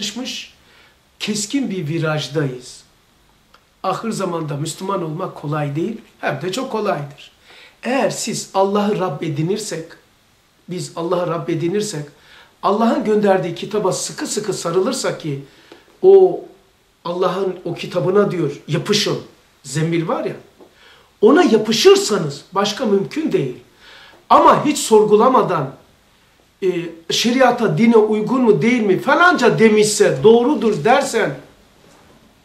Çalışmış, keskin bir virajdayız. Ahir zamanda Müslüman olmak kolay değil, hem de çok kolaydır. Eğer siz Allah'ı Rab edinirsek, biz Allah'ı Rab edinirsek, Allah'ın gönderdiği kitaba sıkı sıkı sarılırsak ki, o Allah'ın o kitabına diyor yapışın, zembil var ya, ona yapışırsanız başka mümkün değil. Ama hiç sorgulamadan e, şeriata, dine uygun mu değil mi falanca demişse doğrudur dersen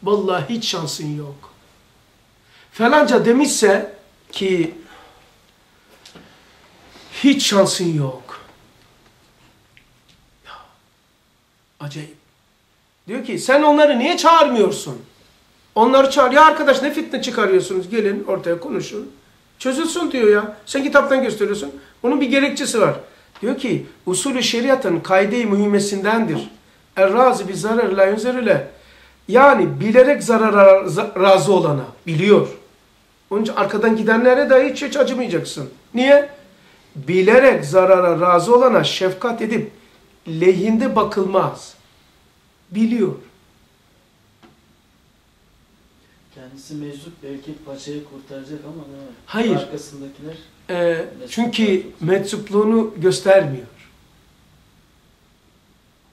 vallahi hiç şansın yok. Falanca demişse ki hiç şansın yok. Ya, acayip. Diyor ki sen onları niye çağırmıyorsun? Onları çağır. Ya arkadaş ne fitne çıkarıyorsunuz? Gelin ortaya konuşun. Çözülsün diyor ya. Sen kitaptan gösteriyorsun. Onun bir gerekçesi var. Diyor ki usulü şeriatın kayde-i mühimmesindendir. Er-razi bi zarar la yunzerile. Yani bilerek zarara razı olana biliyor. Onun için arkadan gidenlere de hiç hiç acımayacaksın. Niye? Bilerek zarara razı olana şefkat edip lehinde bakılmaz. Biliyor. Kendisi meczup belki paçayı kurtaracak ama ne var? Hayır. Arkasındakiler Ee, çünkü meczupluğunu göstermiyor.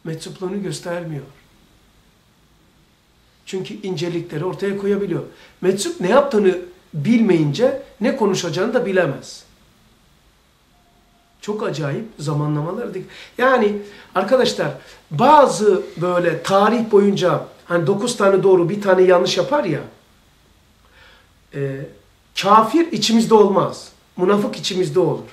Meczupluğunu göstermiyor. Çünkü incelikleri ortaya koyabiliyor. Meczup ne yaptığını bilmeyince ne konuşacağını da bilemez. Çok acayip zamanlamalar. Yani arkadaşlar bazı böyle tarih boyunca hani dokuz tane doğru bir tane yanlış yapar ya e, kafir içimizde olmaz. Münafık içimizde olur.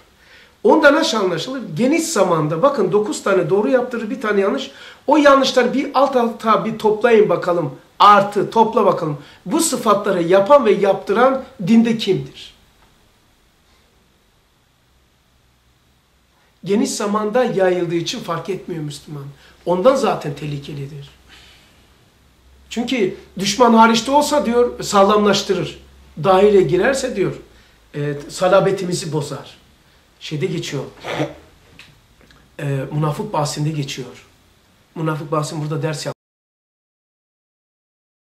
Ondan aşağı anlaşılır. Geniş zamanda bakın 9 tane doğru yaptırır bir tane yanlış. O yanlışlar bir alt alta bir toplayın bakalım. Artı topla bakalım. Bu sıfatları yapan ve yaptıran dinde kimdir? Geniş zamanda yayıldığı için fark etmiyor Müslüman. Ondan zaten tehlikelidir. Çünkü düşman hariçte olsa diyor sağlamlaştırır. Dahile girerse diyor e, salabetimizi bozar. Şeyde geçiyor. E, münafık bahsinde geçiyor. Münafık bahsinde burada ders yap.